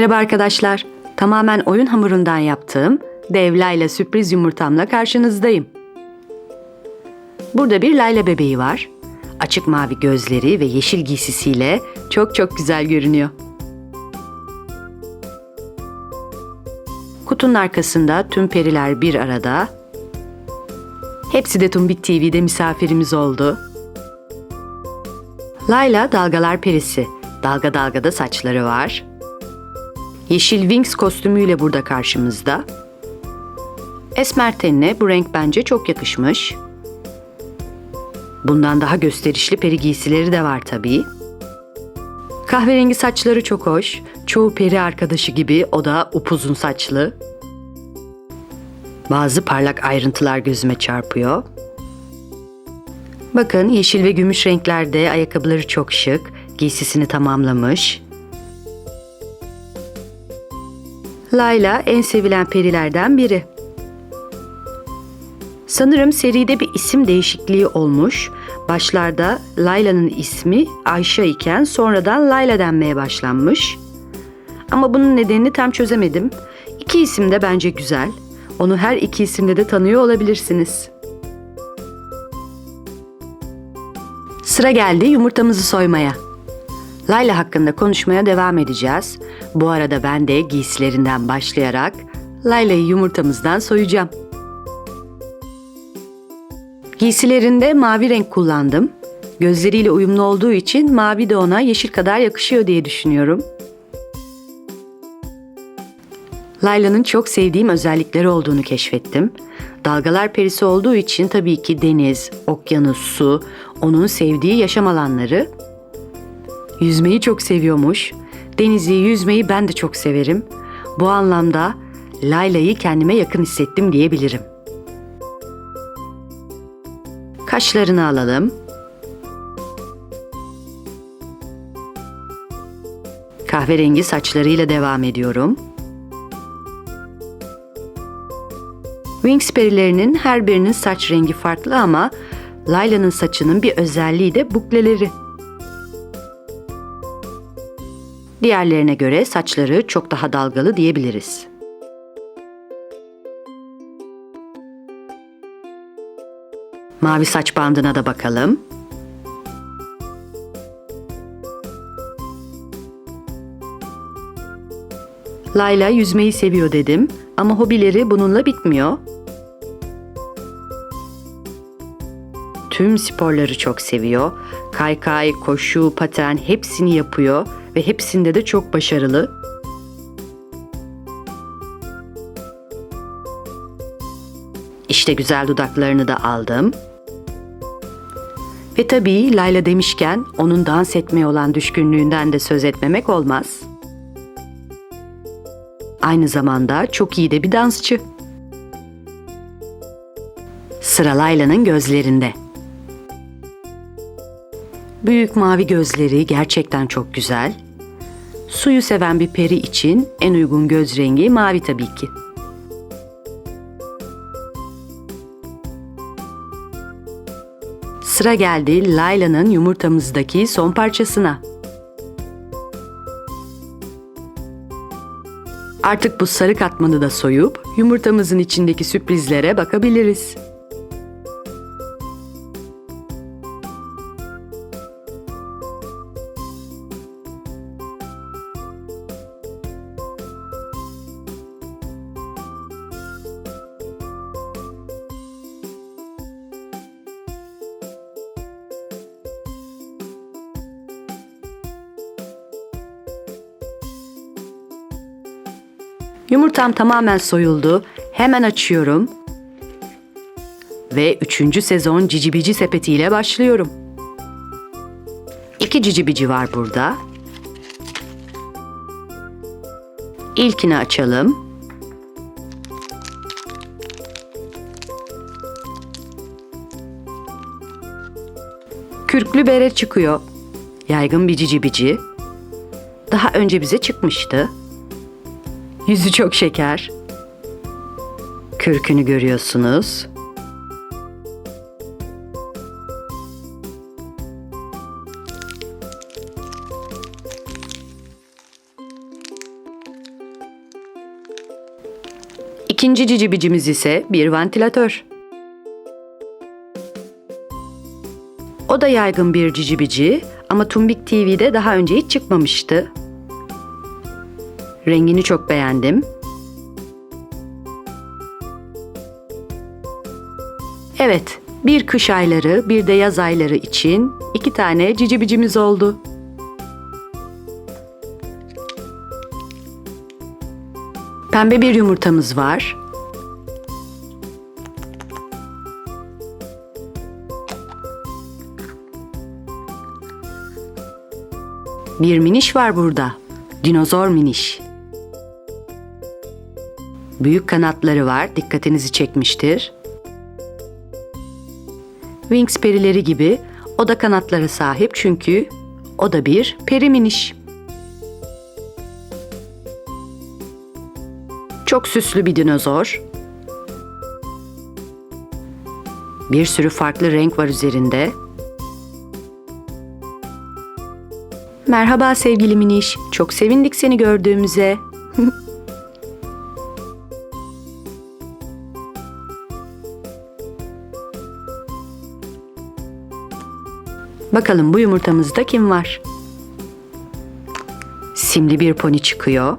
Merhaba arkadaşlar. Tamamen oyun hamurundan yaptığım dev Layla sürpriz yumurtamla karşınızdayım. Burada bir Layla bebeği var. Açık mavi gözleri ve yeşil giysisiyle çok çok güzel görünüyor. Kutunun arkasında tüm periler bir arada. Hepsi de Tumbik TV'de misafirimiz oldu. Layla dalgalar perisi. Dalga dalgada saçları var. Yeşil Wings kostümüyle burada karşımızda. Esmer tenine bu renk bence çok yakışmış. Bundan daha gösterişli peri giysileri de var tabii. Kahverengi saçları çok hoş. Çoğu peri arkadaşı gibi o da upuzun saçlı. Bazı parlak ayrıntılar gözüme çarpıyor. Bakın yeşil ve gümüş renklerde ayakkabıları çok şık. Giysisini tamamlamış. Layla en sevilen perilerden biri. Sanırım seride bir isim değişikliği olmuş. Başlarda Layla'nın ismi Ayşe iken sonradan Layla denmeye başlanmış. Ama bunun nedenini tam çözemedim. İki isim de bence güzel. Onu her iki isimle de tanıyor olabilirsiniz. Sıra geldi yumurtamızı soymaya. Layla hakkında konuşmaya devam edeceğiz. Bu arada ben de giysilerinden başlayarak Layla'yı yumurtamızdan soyacağım. Giysilerinde mavi renk kullandım. Gözleriyle uyumlu olduğu için mavi de ona yeşil kadar yakışıyor diye düşünüyorum. Layla'nın çok sevdiğim özellikleri olduğunu keşfettim. Dalgalar perisi olduğu için tabii ki deniz, okyanus, su, onun sevdiği yaşam alanları. Yüzmeyi çok seviyormuş. Denizi, yüzmeyi ben de çok severim. Bu anlamda Layla'yı kendime yakın hissettim diyebilirim. Kaşlarını alalım. Kahverengi saçlarıyla devam ediyorum. Wings perilerinin her birinin saç rengi farklı ama Layla'nın saçının bir özelliği de bukleleri. Diğerlerine göre saçları çok daha dalgalı diyebiliriz. Mavi saç bandına da bakalım. Layla yüzmeyi seviyor dedim ama hobileri bununla bitmiyor. Tüm sporları çok seviyor. Kaykay, koşu, paten hepsini yapıyor ve hepsinde de çok başarılı. İşte güzel dudaklarını da aldım. Ve tabii Layla demişken onun dans etmeye olan düşkünlüğünden de söz etmemek olmaz. Aynı zamanda çok iyi de bir dansçı. Sıra Layla'nın gözlerinde. Büyük mavi gözleri gerçekten çok güzel. Suyu seven bir peri için en uygun göz rengi mavi tabii ki. Sıra geldi Layla'nın yumurtamızdaki son parçasına. Artık bu sarı katmanı da soyup yumurtamızın içindeki sürprizlere bakabiliriz. Yumurtam tamamen soyuldu. Hemen açıyorum. Ve üçüncü sezon cicibici sepetiyle başlıyorum. İki cicibici var burada. İlkini açalım. Kürklü bere çıkıyor. Yaygın bir cicibici. Daha önce bize çıkmıştı. Yüzü çok şeker. Kürkünü görüyorsunuz. İkinci cicibicimiz ise bir ventilatör. O da yaygın bir cicibici ama Tumbik TV'de daha önce hiç çıkmamıştı. Rengini çok beğendim. Evet, bir kış ayları bir de yaz ayları için iki tane cicibicimiz oldu. Pembe bir yumurtamız var. Bir miniş var burada. Dinozor miniş. Büyük kanatları var. Dikkatinizi çekmiştir. Wings perileri gibi o da kanatlara sahip çünkü o da bir peri miniş. Çok süslü bir dinozor. Bir sürü farklı renk var üzerinde. Merhaba sevgili Miniş. Çok sevindik seni gördüğümüze. Bakalım bu yumurtamızda kim var? Simli bir pony çıkıyor.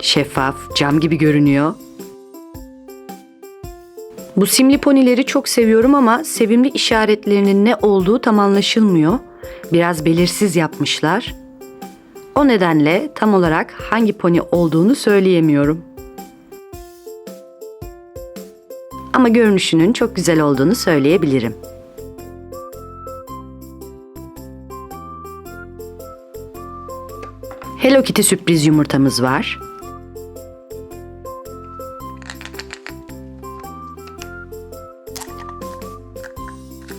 Şeffaf, cam gibi görünüyor. Bu simli ponileri çok seviyorum ama sevimli işaretlerinin ne olduğu tam anlaşılmıyor. Biraz belirsiz yapmışlar. O nedenle tam olarak hangi poni olduğunu söyleyemiyorum. Ama görünüşünün çok güzel olduğunu söyleyebilirim. Hello Kitty sürpriz yumurtamız var.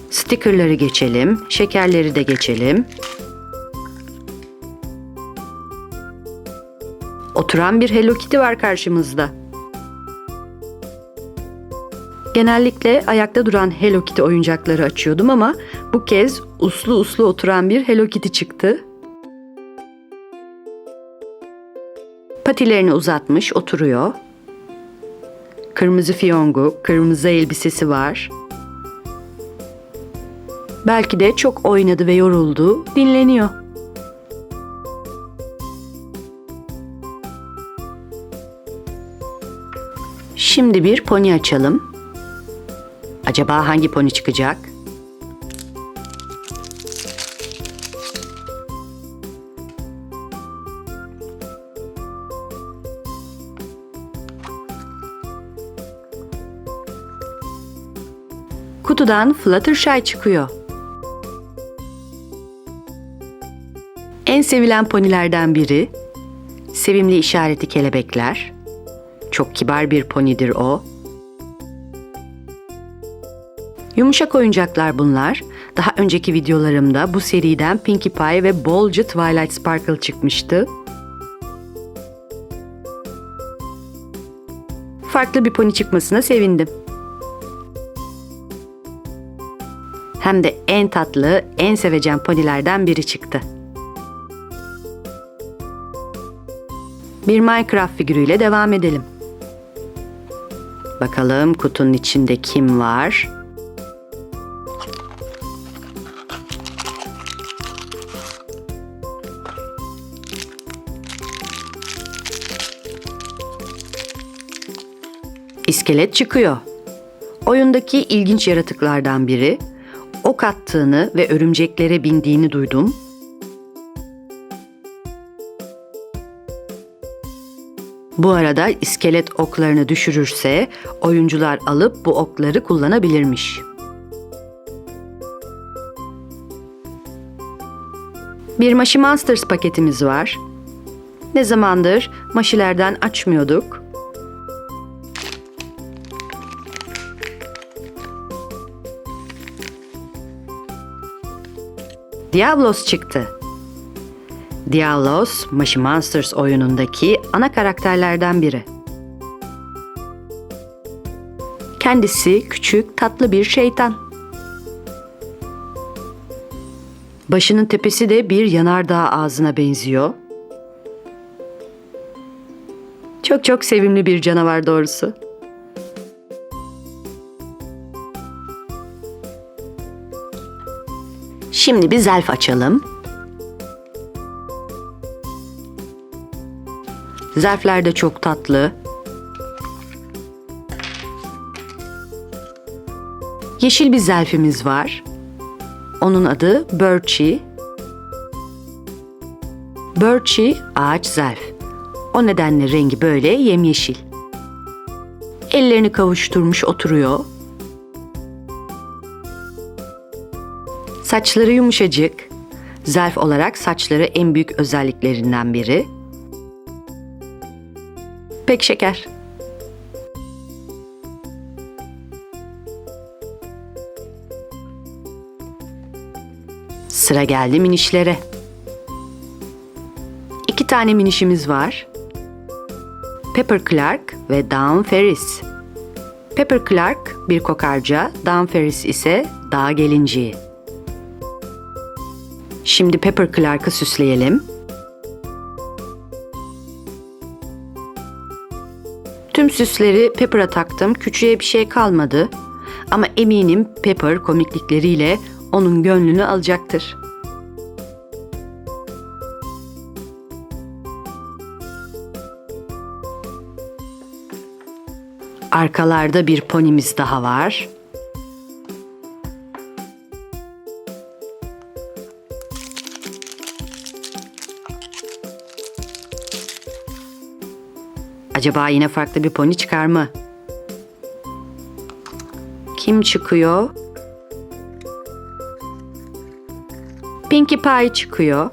Stickerları geçelim, şekerleri de geçelim. Oturan bir Hello Kitty var karşımızda. Genellikle ayakta duran Hello Kitty oyuncakları açıyordum ama bu kez uslu uslu oturan bir Hello Kitty çıktı. Patilerini uzatmış oturuyor. Kırmızı fiyongu, kırmızı elbisesi var. Belki de çok oynadı ve yoruldu, dinleniyor. Şimdi bir pony açalım. Acaba hangi pony çıkacak? Kutudan Fluttershy çıkıyor. En sevilen ponilerden biri. Sevimli işareti kelebekler. Çok kibar bir ponidir o. Yumuşak oyuncaklar bunlar. Daha önceki videolarımda bu seriden Pinkie Pie ve bolca Twilight Sparkle çıkmıştı. Farklı bir pony çıkmasına sevindim. Hem de en tatlı, en sevecen ponilerden biri çıktı. Bir Minecraft figürüyle devam edelim. Bakalım kutunun içinde kim var? İskelet çıkıyor. Oyundaki ilginç yaratıklardan biri. Ok attığını ve örümceklere bindiğini duydum. Bu arada iskelet oklarını düşürürse oyuncular alıp bu okları kullanabilirmiş. Bir Mashi Monsters paketimiz var. Ne zamandır maşilerden açmıyorduk. Diablos çıktı. Diablos, Mashi Monsters oyunundaki ana karakterlerden biri. Kendisi küçük, tatlı bir şeytan. Başının tepesi de bir yanardağ ağzına benziyor. Çok çok sevimli bir canavar doğrusu. Şimdi bir zelf açalım. Zarflar da çok tatlı. Yeşil bir zelfimiz var. Onun adı Birchie. Birchie ağaç zelf. O nedenle rengi böyle yemyeşil. Ellerini kavuşturmuş oturuyor. Saçları yumuşacık. Zelf olarak saçları en büyük özelliklerinden biri. Pek şeker. Sıra geldi minişlere. İki tane minişimiz var. Pepper Clark ve Dawn Ferris. Pepper Clark bir kokarca, Dawn Ferris ise dağ gelinciği. Şimdi Pepper Clark'ı süsleyelim. Tüm süsleri Pepper'a taktım. Küçüğe bir şey kalmadı. Ama eminim Pepper komiklikleriyle onun gönlünü alacaktır. Arkalarda bir ponimiz daha var. Acaba yine farklı bir pony çıkar mı? Kim çıkıyor? Pinkie Pie çıkıyor.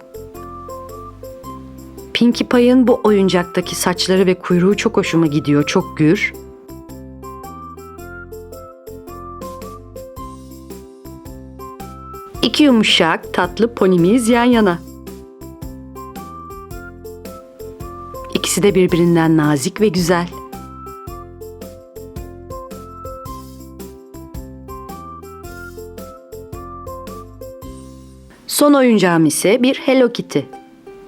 Pinkie Pie'ın bu oyuncaktaki saçları ve kuyruğu çok hoşuma gidiyor. Çok gür. İki yumuşak, tatlı ponimiz yan yana. İkisi de birbirinden nazik ve güzel. Son oyuncağım ise bir Hello Kitty.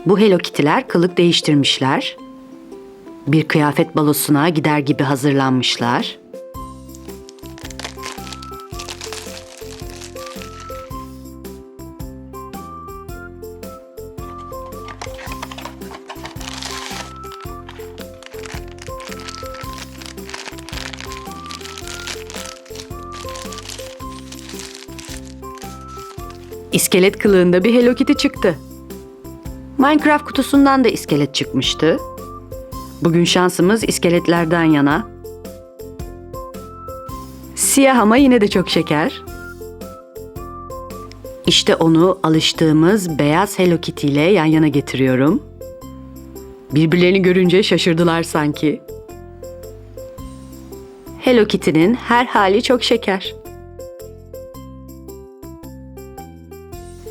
Bu Hello Kitty'ler kılık değiştirmişler. Bir kıyafet balosuna gider gibi hazırlanmışlar. İskelet kılığında bir Hello Kitty çıktı. Minecraft kutusundan da iskelet çıkmıştı. Bugün şansımız iskeletlerden yana. Siyah ama yine de çok şeker. İşte onu alıştığımız beyaz Hello Kitty ile yan yana getiriyorum. Birbirlerini görünce şaşırdılar sanki. Hello Kitty'nin her hali çok şeker.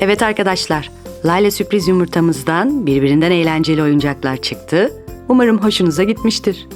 Evet arkadaşlar, Layla sürpriz yumurtamızdan birbirinden eğlenceli oyuncaklar çıktı. Umarım hoşunuza gitmiştir.